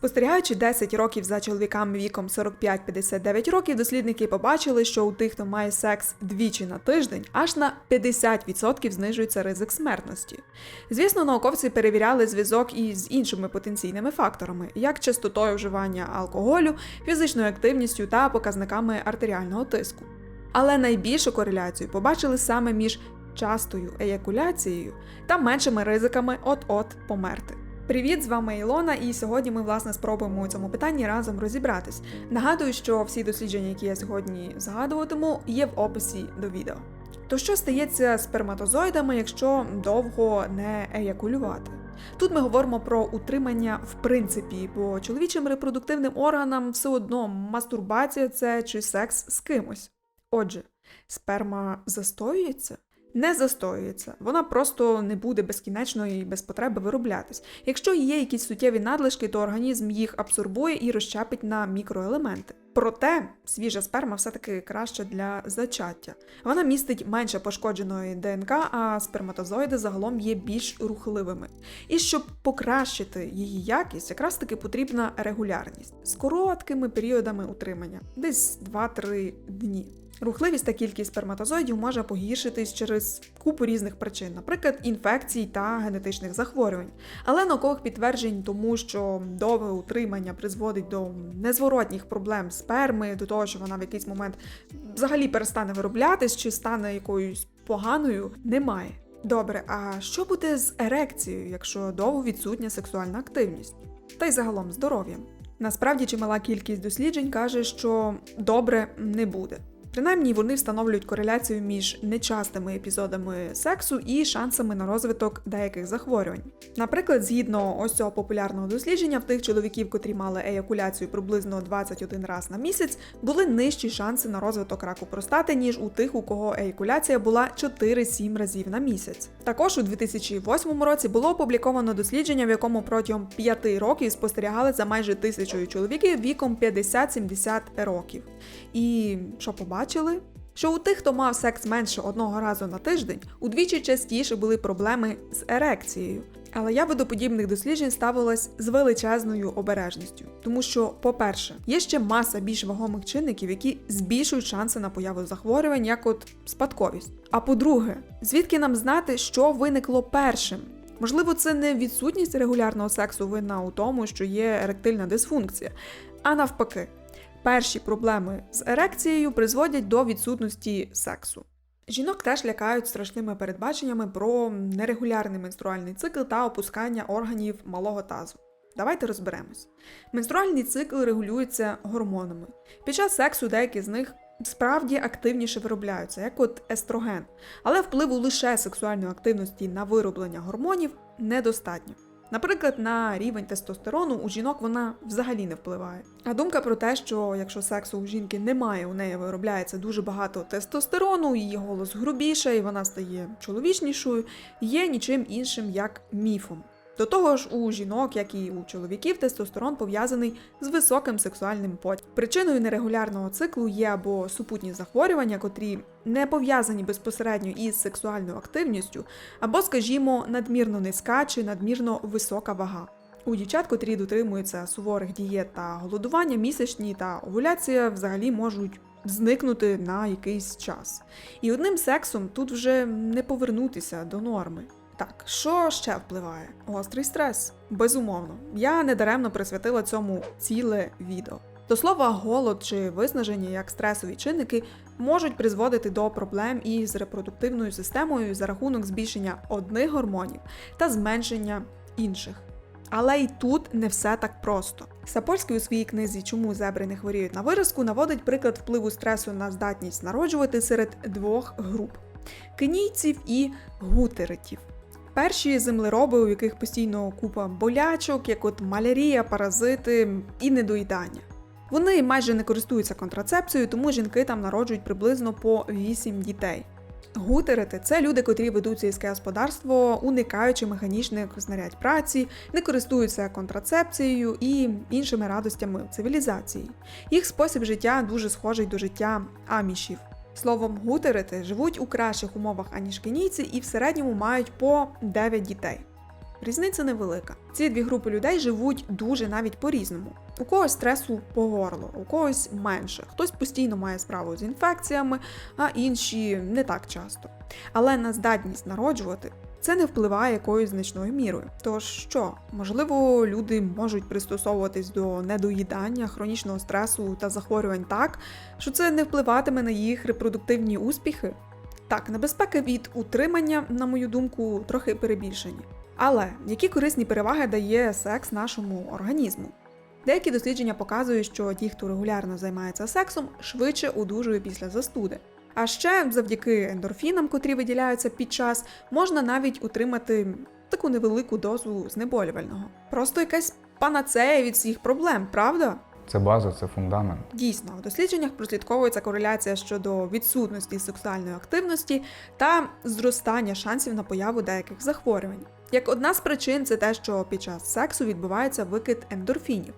Спостерігаючи 10 років за чоловіками віком 45-59 років, дослідники побачили, що у тих, хто має секс двічі на тиждень, аж на 50% знижується ризик смертності. Звісно, науковці перевіряли зв'язок із іншими потенційними факторами, як частотою вживання алкоголю, фізичною активністю та показниками артеріального тиску. Але найбільшу кореляцію побачили саме між частою еякуляцією та меншими ризиками от-от померти. Привіт, з вами Ілона, і сьогодні ми власне спробуємо у цьому питанні разом розібратись. Нагадую, що всі дослідження, які я сьогодні згадуватиму, є в описі до відео. То що стається з сперматозоїдами, якщо довго не еякулювати? Тут ми говоримо про утримання в принципі, бо чоловічим репродуктивним органам все одно мастурбація це чи секс з кимось. Отже, сперма застоюється? Не застоюється, вона просто не буде безкінечно і без потреби вироблятись. Якщо є якісь суттєві надлишки, то організм їх абсорбує і розчапить на мікроелементи. Проте свіжа сперма все-таки краще для зачаття. Вона містить менше пошкодженої ДНК, а сперматозоїди загалом є більш рухливими. І щоб покращити її якість, якраз таки потрібна регулярність з короткими періодами утримання, десь 2-3 дні. Рухливість та кількість сперматозоїдів може погіршитись через купу різних причин, наприклад, інфекцій та генетичних захворювань. Але наукових підтверджень тому, що довге утримання призводить до незворотніх проблем сперми, до того, що вона в якийсь момент взагалі перестане вироблятись чи стане якоюсь поганою, немає. Добре, а що буде з ерекцією, якщо довго відсутня сексуальна активність? Та й загалом здоров'ям? Насправді чимала кількість досліджень каже, що добре не буде. Принаймні вони встановлюють кореляцію між нечастими епізодами сексу і шансами на розвиток деяких захворювань. Наприклад, згідно ось цього популярного дослідження, в тих чоловіків, котрі мали еякуляцію приблизно 21 раз на місяць, були нижчі шанси на розвиток раку простати, ніж у тих, у кого еякуляція була 4-7 разів на місяць. Також у 2008 році було опубліковано дослідження, в якому протягом 5 років спостерігали за майже тисячою чоловіків віком 50-70 років. І що побачили? Що у тих, хто мав секс менше одного разу на тиждень, удвічі частіше були проблеми з ерекцією. Але я би до подібних досліджень ставилась з величезною обережністю, тому що, по-перше, є ще маса більш вагомих чинників, які збільшують шанси на появу захворювань, як от спадковість. А по-друге, звідки нам знати, що виникло першим? Можливо, це не відсутність регулярного сексу винна у тому, що є еректильна дисфункція, а навпаки. Перші проблеми з ерекцією призводять до відсутності сексу. Жінок теж лякають страшними передбаченнями про нерегулярний менструальний цикл та опускання органів малого тазу. Давайте розберемось. Менструальний цикл регулюється гормонами. Під час сексу деякі з них справді активніше виробляються, як от естроген, але впливу лише сексуальної активності на вироблення гормонів недостатньо. Наприклад, на рівень тестостерону у жінок вона взагалі не впливає. А думка про те, що якщо сексу у жінки немає, у неї виробляється дуже багато тестостерону, її голос грубіше і вона стає чоловічнішою, є нічим іншим як міфом. До того ж, у жінок, як і у чоловіків, тестостерон пов'язаний з високим сексуальним потягом. Причиною нерегулярного циклу є або супутні захворювання, котрі не пов'язані безпосередньо із сексуальною активністю, або, скажімо, надмірно низька чи надмірно висока вага. У дівчат, котрі дотримуються суворих дієт та голодування, місячні та овуляція взагалі можуть зникнути на якийсь час. І одним сексом тут вже не повернутися до норми. Так, що ще впливає? Гострий стрес. Безумовно. Я недаремно присвятила цьому ціле відео. До слова, голод чи виснаження як стресові чинники можуть призводити до проблем із репродуктивною системою за рахунок збільшення одних гормонів та зменшення інших. Але й тут не все так просто. Сапольський у своїй книзі Чому зебри не хворіють на виразку наводить приклад впливу стресу на здатність народжувати серед двох груп кенійців і гутеритів. Перші землероби, у яких постійно купа болячок, як от малярія, паразити і недоїдання. Вони майже не користуються контрацепцією, тому жінки там народжують приблизно по 8 дітей. Гутерити це люди, котрі ведуть сільське господарство, уникаючи механічних знарядь праці, не користуються контрацепцією і іншими радостями цивілізації. Їх спосіб життя дуже схожий до життя амішів. Словом, гутерити живуть у кращих умовах, аніж кенійці, і в середньому мають по 9 дітей. Різниця невелика. Ці дві групи людей живуть дуже навіть по-різному. У когось стресу по горло, у когось менше. Хтось постійно має справу з інфекціями, а інші не так часто. Але на здатність народжувати це не впливає якоюсь значною мірою. Тож що, можливо, люди можуть пристосовуватись до недоїдання, хронічного стресу та захворювань так, що це не впливатиме на їх репродуктивні успіхи? Так, небезпеки від утримання, на мою думку, трохи перебільшені. Але які корисні переваги дає секс нашому організму? Деякі дослідження показують, що ті, хто регулярно займається сексом, швидше одужує після застуди. А ще завдяки ендорфінам, котрі виділяються під час, можна навіть утримати таку невелику дозу знеболювального. Просто якась панацея від всіх проблем, правда? Це база, це фундамент. Дійсно, в дослідженнях прослідковується кореляція щодо відсутності сексуальної активності та зростання шансів на появу деяких захворювань. Як одна з причин, це те, що під час сексу відбувається викид ендорфінів.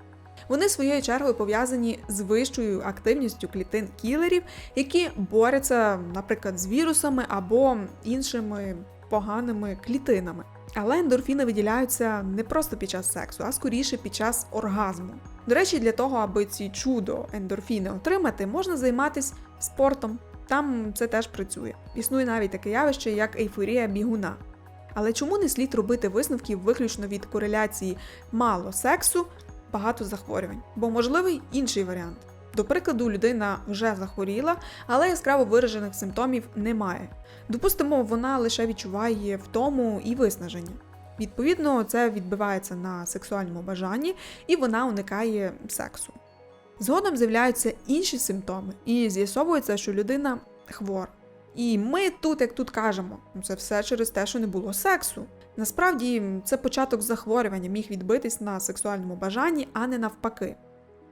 Вони своєю чергою пов'язані з вищою активністю клітин кілерів, які борються, наприклад, з вірусами або іншими поганими клітинами. Але ендорфіни виділяються не просто під час сексу, а скоріше під час оргазму. До речі, для того, аби ці чудо ендорфіни отримати, можна займатися спортом. Там це теж працює. Існує навіть таке явище, як ейфорія бігуна. Але чому не слід робити висновків виключно від кореляції мало сексу, багато захворювань? Бо можливий інший варіант. До прикладу, людина вже захворіла, але яскраво виражених симптомів немає. Допустимо, вона лише відчуває втому і виснаження. Відповідно, це відбивається на сексуальному бажанні, і вона уникає сексу. Згодом з'являються інші симптоми, і з'ясовується, що людина хвора. І ми тут, як тут кажемо, «Ну, це все через те, що не було сексу. Насправді, це початок захворювання міг відбитись на сексуальному бажанні, а не навпаки.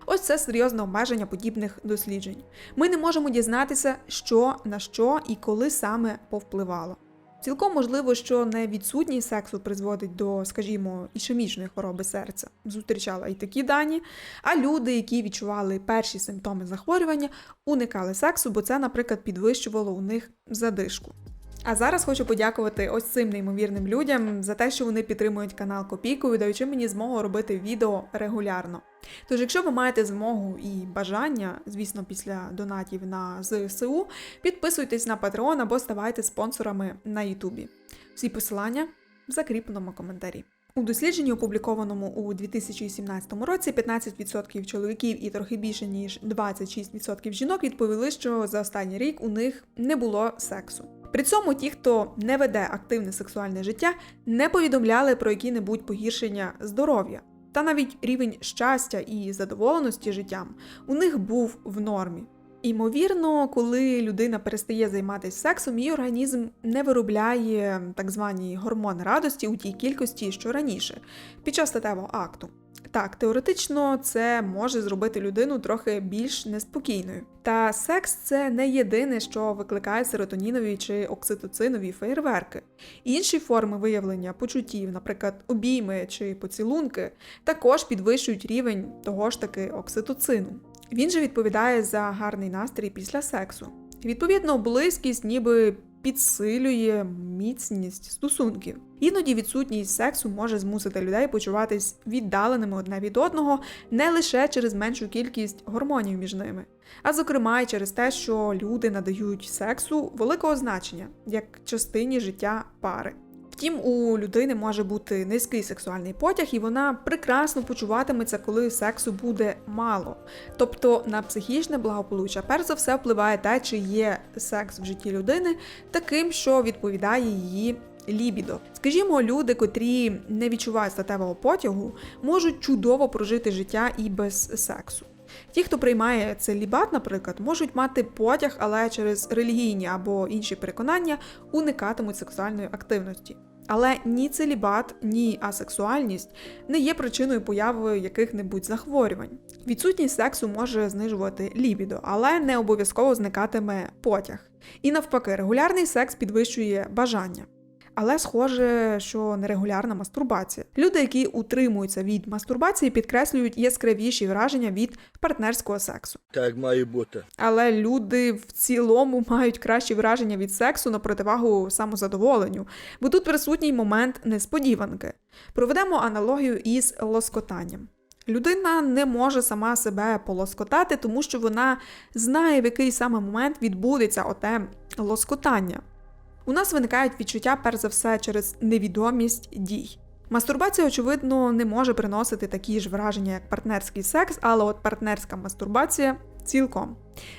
Ось це серйозне обмеження подібних досліджень. Ми не можемо дізнатися, що на що і коли саме повпливало. Цілком можливо, що не відсутність сексу призводить до, скажімо, ішемічної хвороби серця. Зустрічала і такі дані. А люди, які відчували перші симптоми захворювання, уникали сексу, бо це, наприклад, підвищувало у них задишку. А зараз хочу подякувати ось цим неймовірним людям за те, що вони підтримують канал Копійкою, даючи мені змогу робити відео регулярно. Тож, якщо ви маєте змогу і бажання, звісно, після донатів на ЗСУ, підписуйтесь на Patreon або ставайте спонсорами на Ютубі. Всі посилання в закріпленому коментарі. У дослідженні, опублікованому у 2017 році, 15% чоловіків і трохи більше ніж 26% жінок відповіли, що за останній рік у них не було сексу. При цьому ті, хто не веде активне сексуальне життя, не повідомляли про які-небудь погіршення здоров'я. Та навіть рівень щастя і задоволеності життям у них був в нормі. Імовірно, коли людина перестає займатися сексом, її організм не виробляє так звані гормони радості у тій кількості, що раніше, під час статевого акту. Так, теоретично це може зробити людину трохи більш неспокійною. Та секс це не єдине, що викликає серотонінові чи окситоцинові феєрверки. Інші форми виявлення почуттів, наприклад, обійми чи поцілунки, також підвищують рівень того ж таки окситоцину. Він же відповідає за гарний настрій після сексу. Відповідно, близькість ніби підсилює міцність стосунків. Іноді відсутність сексу може змусити людей почуватись віддаленими одне від одного не лише через меншу кількість гормонів між ними, а зокрема й через те, що люди надають сексу великого значення як частині життя пари. Втім, у людини може бути низький сексуальний потяг, і вона прекрасно почуватиметься, коли сексу буде мало. Тобто на психічне благополуччя перш за все впливає те, чи є секс в житті людини таким, що відповідає її лібідо. Скажімо, люди, котрі не відчувають статевого потягу, можуть чудово прожити життя і без сексу. Ті, хто приймає целібат, наприклад, можуть мати потяг, але через релігійні або інші переконання уникатимуть сексуальної активності. Але ні целібат, ні асексуальність не є причиною появи яких-небудь захворювань. Відсутність сексу може знижувати лібідо, але не обов'язково зникатиме потяг. І навпаки, регулярний секс підвищує бажання. Але схоже, що нерегулярна мастурбація. Люди, які утримуються від мастурбації, підкреслюють яскравіші враження від партнерського сексу. Так має бути. Але люди в цілому мають кращі враження від сексу на противагу самозадоволенню, бо тут присутній момент несподіванки. Проведемо аналогію із лоскотанням. Людина не може сама себе полоскотати, тому що вона знає, в який саме момент відбудеться оте лоскотання. У нас виникають відчуття, перш за все, через невідомість дій. Мастурбація, очевидно, не може приносити такі ж враження, як партнерський секс, але от партнерська мастурбація цілком.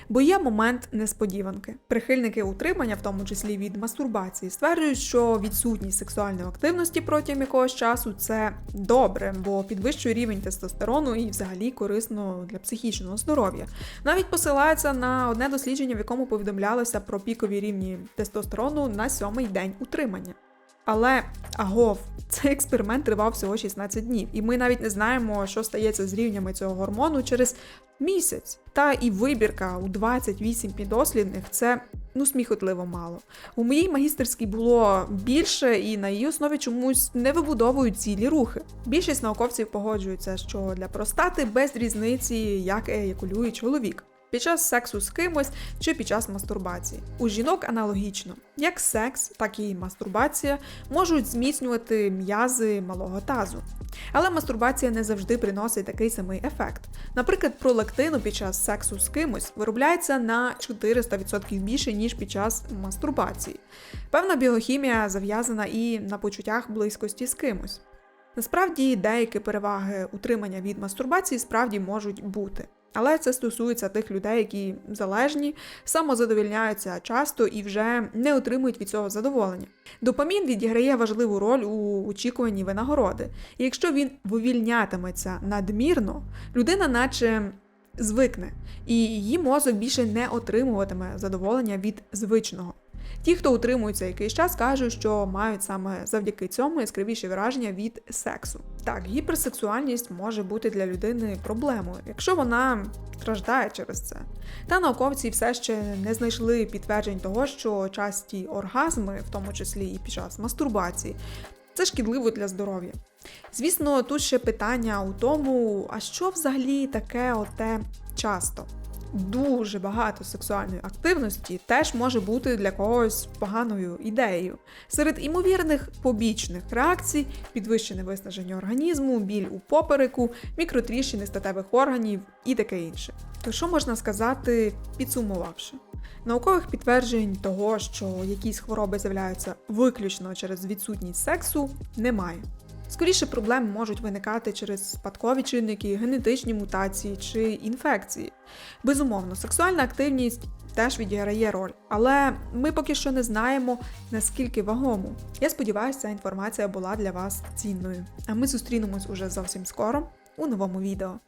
Бо є момент несподіванки. Прихильники утримання, в тому числі від мастурбації, стверджують, що відсутність сексуальної активності протягом якогось часу це добре, бо підвищує рівень тестостерону і взагалі корисно для психічного здоров'я. Навіть посилаються на одне дослідження, в якому повідомлялося про пікові рівні тестостерону на сьомий день утримання. Але агов, цей експеримент тривав всього 16 днів, і ми навіть не знаємо, що стається з рівнями цього гормону через місяць. Та і вибірка у 28 підослідних це ну сміхотливо мало. У моїй магістерській було більше, і на її основі чомусь не вибудовують цілі рухи. Більшість науковців погоджуються, що для простати без різниці, як еякулює чоловік. Під час сексу з кимось чи під час мастурбації. У жінок аналогічно, як секс, так і мастурбація можуть зміцнювати м'язи малого тазу. Але мастурбація не завжди приносить такий самий ефект. Наприклад, пролактину під час сексу з кимось виробляється на 400% більше, ніж під час мастурбації. Певна біохімія зав'язана і на почуттях близькості з кимось. Насправді, деякі переваги утримання від мастурбації справді можуть бути. Але це стосується тих людей, які залежні, самозадовільняються часто і вже не отримують від цього задоволення. Допамін відіграє важливу роль у очікуванні винагороди. І якщо він вивільнятиметься надмірно, людина наче звикне, і її мозок більше не отримуватиме задоволення від звичного. Ті, хто утримується якийсь час, кажуть, що мають саме завдяки цьому яскравіші враження від сексу. Так, гіперсексуальність може бути для людини проблемою, якщо вона страждає через це. Та науковці все ще не знайшли підтверджень того, що часті оргазми, в тому числі і під час мастурбації, це шкідливо для здоров'я. Звісно, тут ще питання у тому, а що взагалі таке оте часто? Дуже багато сексуальної активності теж може бути для когось поганою ідеєю. Серед імовірних побічних реакцій підвищене виснаження організму, біль у попереку, мікротріщини статевих органів і таке інше. То що можна сказати, підсумувавши? Наукових підтверджень того, що якісь хвороби з'являються виключно через відсутність сексу, немає. Скоріше проблеми можуть виникати через спадкові чинники, генетичні мутації чи інфекції. Безумовно, сексуальна активність теж відіграє роль, але ми поки що не знаємо наскільки вагому. Я сподіваюся, ця інформація була для вас цінною. А ми зустрінемось уже зовсім скоро у новому відео.